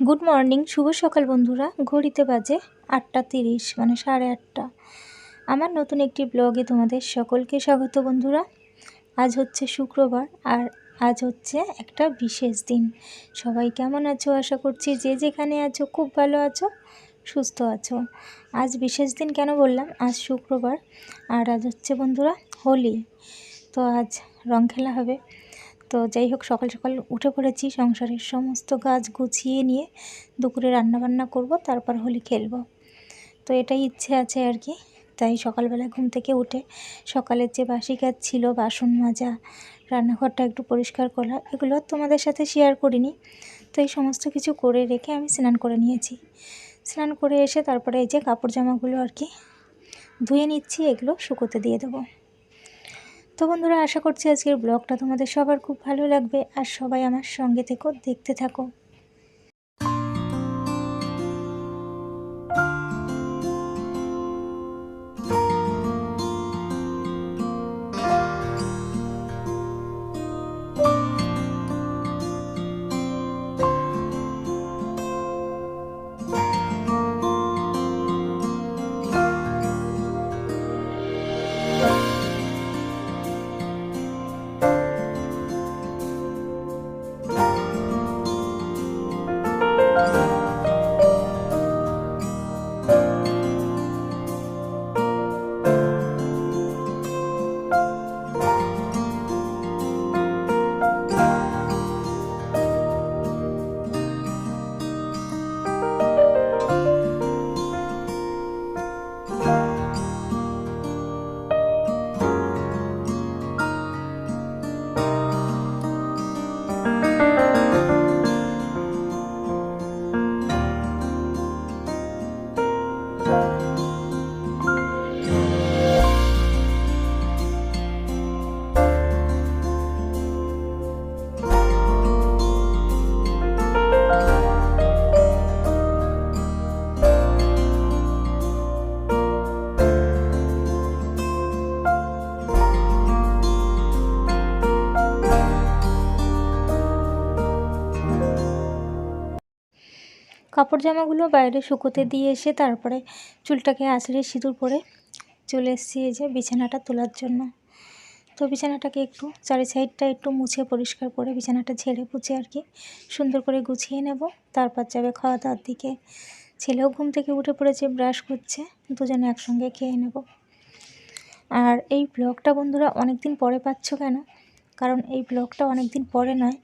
Good morning শুভ সকাল বন্ধুরা। ঘড়িতে বাজে আটটা তিরিশ মানে সাড়ে আটটা। আমার নতুন একটি ব্লগে তোমাদের সকলকে স্বাগত বন্ধুরা। আজ হচ্ছে শুক্রবার আর আজ হচ্ছে একটা বিশেষ দিন। সবাই কেমন আছো? আশা করছি যে যেখানে আছো, খুব ভালো আছো, সুস্থ আছো। আজ বিশেষ দিন কেন বললাম? আজ শুক্রবার আর আজ হচ্ছে বন্ধুরা হোলি। তো আজ রং খেলা হবে। তো যাই হোক, সকাল সকাল উঠে পড়েছি। সংসারের সমস্ত কাজ গুছিয়ে নিয়ে দুপুরে রান্নাবান্না করব, তারপর হোলি খেলব। তো এটাই ইচ্ছে আছে আর কি। তাই সকালবেলা ঘুম থেকে উঠে সকালের যে বাসি কাজ ছিল, বাসন মাজা, রান্নাঘরটা একটু পরিষ্কার করা, এগুলো তোমাদের সাথে শেয়ার করিনি। তো এই সমস্ত কিছু করে রেখে আমি স্নান করে নিয়েছি। স্নান করে এসে তারপরে এই যে কাপড় জামাগুলো আর কি ধুয়ে নিচ্ছি, এগুলো শুকোতে দিয়ে দেবো। তো বন্ধুরা, আশা করছি আজকের ব্লগটা তোমাদের সবার খুব ভালো লাগবে। আর সবাই আমার সঙ্গে থেকো, দেখতে থাকো। Bye. কাপড় জামাগুলো বাইরে শুকোতে দিয়ে এসে তারপরে চুলটাকে আঁচড়ে সিঁদুর পরে চলে এসেছি এই যে বিছানাটা তোলার জন্য। তো বিছানাটাকে একটু চারি সাইডটা একটু মুছে পরিষ্কার করে বিছানাটা ঝেড়ে পুছে আর কি সুন্দর করে গুছিয়ে নেব। তারপর যাবে খাওয়া দাওয়ার দিকে। ছেলেও ঘুম থেকে উঠে পড়েছে, ব্রাশ করছে, দুজনে একসঙ্গে খেয়ে নেব। আর এই ব্লগটা বন্ধুরা অনেক দিন পরে পাচ্ছ কেন? কারণ এই ব্লগটা অনেক দিন পরে নয়,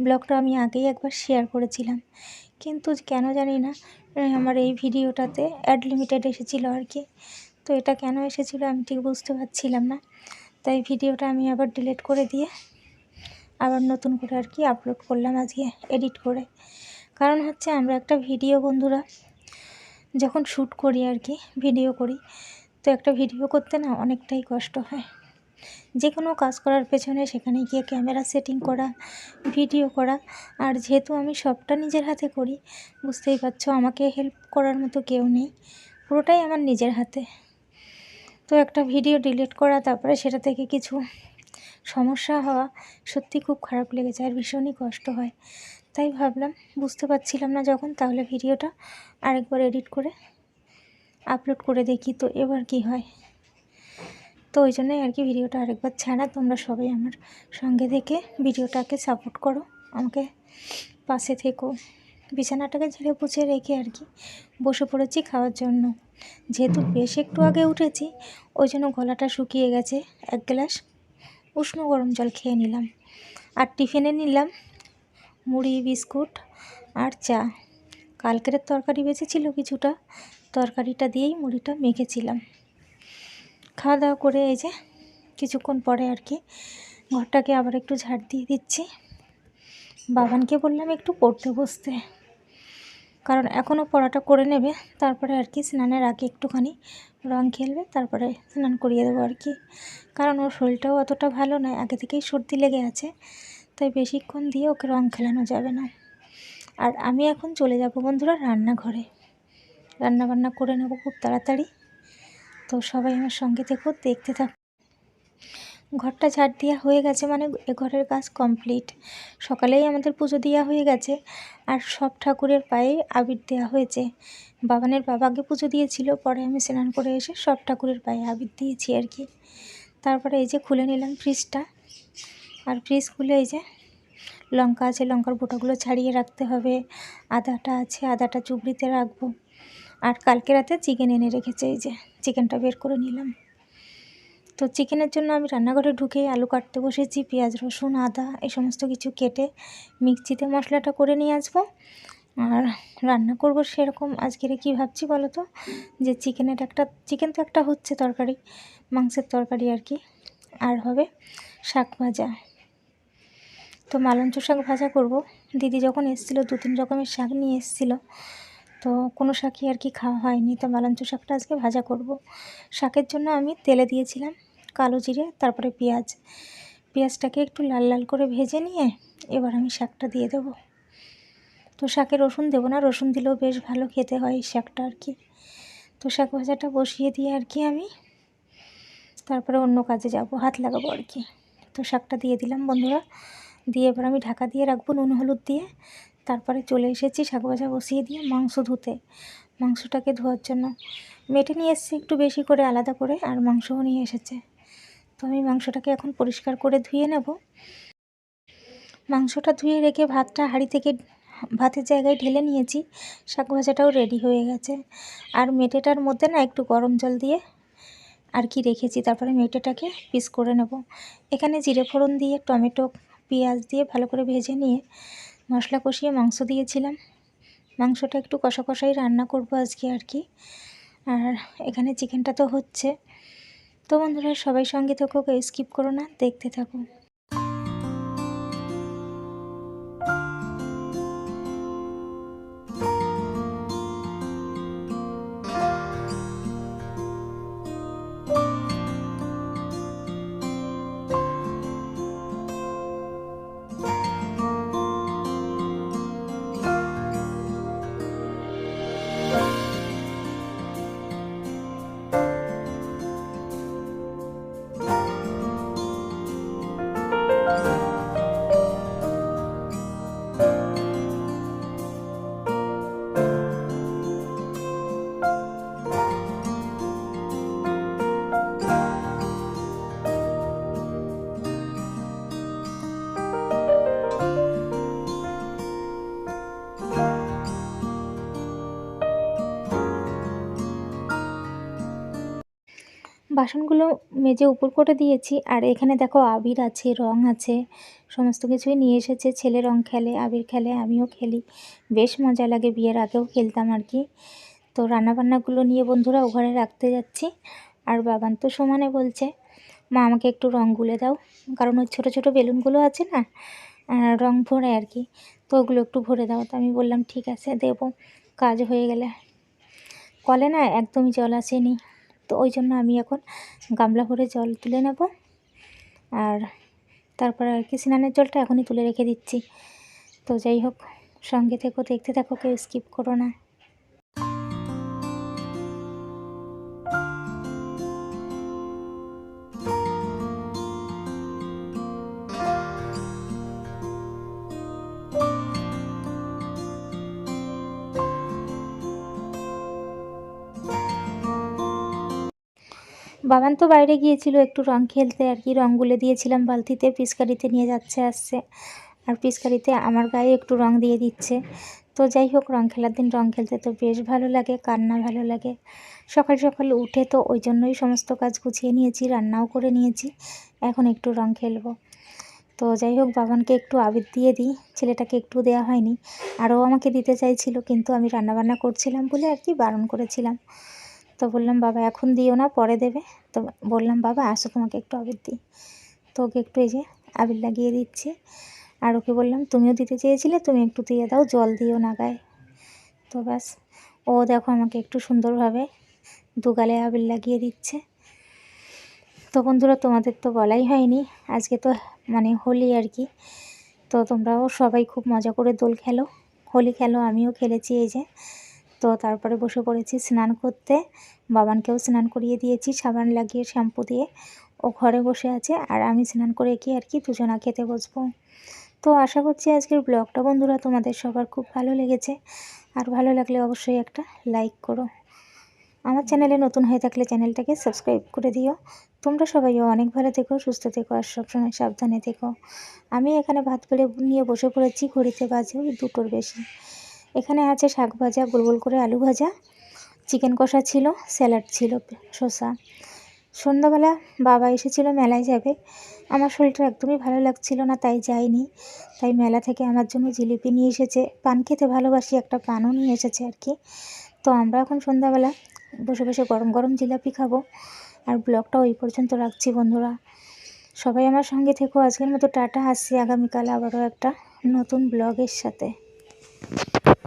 ব্লগটা আমি আগেই একবার শেয়ার করেছিলাম। কিন্তু কেন জানি না আমার এই ভিডিওটাতে অ্যাড লিমিটেড এসেছিল আর কি। তো এটা কেন এসেছিল আমি ঠিক বুঝতে পারছিলাম না। তাই ভিডিওটা আমি আবার ডিলিট করে দিয়ে আবার নতুন করে আর কি আপলোড করলাম আজকে এডিট করে। কারণ হচ্ছে আমরা একটা ভিডিও বন্ধুরা যখন শ্যুট করি আর কি ভিডিও করি, তো একটা ভিডিও করতে না অনেকটাই কষ্ট হয়। যে কোনো কাজ করার পেছনে সেখানে গিয়ে ক্যামেরা সেটিং করা ভিডিও করা। আর যেহেতু আমি সবটা নিজের হাতে করি, বুঝতেই পারছ আমাকে হেল্প করার মতো কেউ নেই। পুরোটাই আমার নিজের হাতে। তো একটা ভিডিও ডিলিট করা, তারপরে সেটা থেকে কিছু সমস্যা হওয়া সত্যি খুব খারাপ লেগেছে আর ভীষণই কষ্ট হয়। তাই ভাবলাম, বুঝতে পারছিলাম না যখন, তাহলে ভিডিওটা আরেকবার এডিট করে আপলোড করে দেখি তো এবার কি হয়। তো ওই জন্যই আর কি ভিডিওটা আরেকবার ছাড়া তোমরা সবাই আমার সঙ্গে থেকে ভিডিওটাকে সাপোর্ট করো, আমাকে পাশে থেকো। বিছানাটাকে ঝেড়ে পুছে রেখে আর কি বসে পড়েছি খাওয়ার জন্য। যেহেতু বেশ একটু আগে উঠেছি, ওই জন্য গলাটা শুকিয়ে গেছে, এক গ্লাস উষ্ণ গরম জল খেয়ে নিলাম। আর টিফিনে নিলাম মুড়ি, বিস্কুট আর চা। কালকের তরকারি বেঁচেছিল কিছুটা, তরকারিটা দিয়েই মুড়িটা মেখেছিলাম। খাওয়া দাওয়া করে এই যে কিছুক্ষণ পরে আর কি ঘরটাকে আবার একটু ঝাড় দিয়ে দিচ্ছি। বাবানকে বললাম একটু পড়তে বসতে। কারণ এখনও পড়াটা করে নেবে, তারপরে আর কি স্নানের আগে একটুখানি রং খেলবে, তারপরে স্নান করিয়ে দেবো আর কি। কারণ ওর শরীরটাও অতটা ভালো নয়, আগে থেকেই সর্দি লেগে আছে, তাই বেশিক্ষণ দিয়ে ওকে রং খেলানো যাবে না। আর আমি এখন চলে যাব বন্ধুরা রান্নাঘরে। রান্না বান্না করে নেব খুব তাড়াতাড়ি। তো সবাই আমার সঙ্গে থেকেও দেখতে থাক। ঘরটা ঝাড় দেওয়া হয়ে গেছে মানে এ ঘরের কাজ কমপ্লিট। সকালেই আমাদের পুজো দেওয়া হয়ে গেছে আর সব ঠাকুরের পায়ে আবির দেওয়া হয়েছে। বাবানের বাবাকে পুজো দিয়েছিল, পরে আমি স্নান করে এসে সব ঠাকুরের পায়ে আবির দিয়েছি আর কি। তারপরে এই যে খুলে নিলাম ফ্রিজটা। আর ফ্রিজ খুলে এই যে লঙ্কা আছে, লঙ্কার বোটাগুলো ছাড়িয়ে রাখতে হবে। আদাটা আছে, আদাটা চুবড়িতে রাখব। আর কালকে রাতে চিকেন এনে রেখেছে, এই যে চিকেনটা বের করে নিলাম। তো চিকেনের জন্য আমি রান্নাঘরে ঢুকে আলু কাটতে বসেছি, পেঁয়াজ, রসুন, আদা, এই সমস্ত কিছু কেটে মিক্সিতে মশলাটা করে নিয়ে আসব। আর রান্না করব সেরকম, আজকের কী ভাবছি বলো তো? যে চিকেনের একটা, চিকেন তো একটা হচ্ছে তরকারি, মাংসের তরকারি আর কি। আর হবে শাক ভাজা। তো মালঞ্চ শাক ভাজা করব। দিদি যখন এসেছিল দু তিন রকমের শাক নিয়ে এসেছিল। তো কোনো শাকই আর কি খাওয়া হয়নি। তো মালঞ্চ শাকটা আজকে ভাজা করব। শাকের জন্য আমি তেলে দিয়েছিলাম কালো জিরে, তারপরে পেঁয়াজ। পেঁয়াজটাকে একটু লাল লাল করে ভেজে নিয়ে এবার আমি শাকটা দিয়ে দেবো। তো শাকে রসুন দেবো না, রসুন দিলেও বেশ ভালো খেতে হয় শাকটা আর কি। তো শাক ভাজাটা বসিয়ে দিয়ে আর কি আমি তারপরে অন্য কাজে যাব, হাত লাগাবো আর কি। তো শাকটা দিয়ে দিলাম বন্ধুরা। দিয়ে এবার আমি ঢাকা দিয়ে রাখব নুন, হলুদ দিয়ে। তারপরে চলে এসেছি শাক ভাজা বসিয়ে দিয়ে মাংস ধুতে। মাংসটাকে ধোয়ার জন্য মেটে নিয়ে এসেছি একটু বেশি করে আলাদা করে আর মাংসও নিয়ে এসেছে। তো আমি মাংসটাকে এখন পরিষ্কার করে ধুয়ে নেব। মাংসটা ধুয়ে রেখে ভাতটা হাঁড়ি থেকে ভাতের জায়গায় ঢেলে নিয়েছি। শাক ভাজাটাও রেডি হয়ে গেছে। আর মেটেটার মধ্যে না একটু গরম জল দিয়ে আর কি রেখেছি, তারপরে মেটেটাকে পিস করে নেব। এখানে জিরে ফোড়ন দিয়ে, টমেটো, পেঁয়াজ দিয়ে ভালো করে ভেজে নিয়ে মশলা কষিয়ে মাংস দিয়েছিলাম। মাংসটা একটু কষা কষাই রান্না করব আজকে আর কি। আর এখানে চিকেনটা তো হচ্ছে। তো বন্ধুরা সবাই সঙ্গে থাকুক স্কিপ করো না, দেখতে থাকো বাসনগুলো মেজে উপর করে দিয়েছি। আর এখানে দেখো আবির আছে, রং আছে, সমস্ত কিছুই নিয়ে এসেছে। ছেলে রং খেলে, আবির খেলে, আমিও খেলি। বেশ মজা লাগে, বিয়ের আগেও খেলতাম আর কি। তো রান্নাবান্নাগুলো নিয়ে বন্ধুরা ঘরে রাখতে যাচ্ছি। আর বাবান তো সমানে বলছে, মা, আমাকে একটু রং গুলে দাও। কারণ ওই ছোটো ছোটো বেলুনগুলো আছে না রং ভরে আর কি। তো ওগুলো একটু ভরে দাও। তো আমি বললাম, ঠিক আছে, দেবো। কাজ হয়ে গেলে। কলে না একদমই জল আসেনি। তো ওই জন্য আমি এখন গামলা ভরে জল তুলে নেব। আর তারপরে আর কি স্নানের জলটা এখনই তুলে রেখে দিচ্ছি। তো যাই হোক, সঙ্গে থেকো, দেখতে থাকো, কেউ স্কিপ করো না। বাবান তো বাইরে গিয়েছিল, একটু রং খেলতে আর কি রং গুলে দিয়েছিলাম বালতিতে, পিচকারিতে নিয়ে যাচ্ছে আসছে। আর পিচকারিতে আমার গায়ে একটু রং দিয়ে দিচ্ছে। তো যাই হোক, রং খেলার দিন রং খেলতে তো বেশ ভালো লাগে, কান্না ভালো লাগে। সকাল সকাল উঠে তো ওই জন্যই সমস্ত কাজ গুছিয়ে নিয়েছি, রান্নাও করে নিয়েছি, এখন একটু রং খেলব। তো যাই হোক, বাবানকে একটু আবির দিয়ে দিই, ছেলেটাকে একটু দেওয়া হয়নি। আরও আমাকে দিতে চাইছিল, কিন্তু আমি রান্নাবান্না করছিলাম বলে আর কি বারণ করেছিলাম। তো বললাম, বাবা, এখন দিও না, পরে দেবে। তো বললাম, বাবা, আসো, তোমাকে একটু আবির দিই। তো ওকে একটু এই যে আবির লাগিয়ে দিচ্ছে। আর ওকে বললাম, তুমিও দিতে চেয়েছিলে, তুমি একটু দিয়ে দাও, জল দিও না গায়ে। তো ব্যাস, ও দেখো আমাকে একটু সুন্দরভাবে দুগালে আবির লাগিয়ে দিচ্ছে। তো বন্ধুরা, তোমাদের তো বলাই হয়নি, আজকে তো মানে হোলি আর কি। তো তোমরাও সবাই খুব মজা করে দোল খেলো। হোলি খেলো, আমিও খেলেছি এই যে। তো তারপরে বসে পড়েছি স্নান করতে। বাবানকেও স্নান করিয়ে দিয়েছি, সাবান লাগিয়ে শ্যাম্পু দিয়ে। ও ঘরে বসে আছে আর আমি স্নান করে গিয়ে আর কি দুজনা খেতে বসবো। তো আশা করছি আজকের ব্লগটা বন্ধুরা তোমাদের সবার খুব ভালো লেগেছে। আর ভালো লাগলে অবশ্যই একটা লাইক করো। আমার চ্যানেলে নতুন হয়ে থাকলে চ্যানেলটাকে সাবস্ক্রাইব করে দিও। তোমরা সবাইও অনেক ভালো থেকো, সুস্থ থেকো আর সবসময় সাবধানে থেকো। আমি এখানে ভাত বেড়ে নিয়ে বসে পড়েছি, ঘড়িতে বাজে দুটোর বেশি। এখানে আছে শাক ভাজা গোল গোল করে আলু ভাজা, চিকেন কষা ছিল, স্যালাড ছিল, শসা। সন্ধ্যাবেলা বাবা এসেছিল, মেলায় যাবে। আমার শরীরটা একদমই ভালো লাগছিল না, তাই যাইনি। তাই মেলা থেকে আমার জন্য জিলিপি নিয়ে এসেছে। পান খেতে ভালোবাসি, একটা পানও নিয়ে এসেছে আর কি। তো আমরা এখন সন্ধ্যাবেলা বসে বসে গরম গরম জিলাপি খাব। আর ব্লগটা ওই পর্যন্ত রাখছি বন্ধুরা। সবাই আমার সঙ্গে থেকো। আজকের মতো টাটা, আসছি আগামীকাল আবারও একটা নতুন ব্লগের সাথে।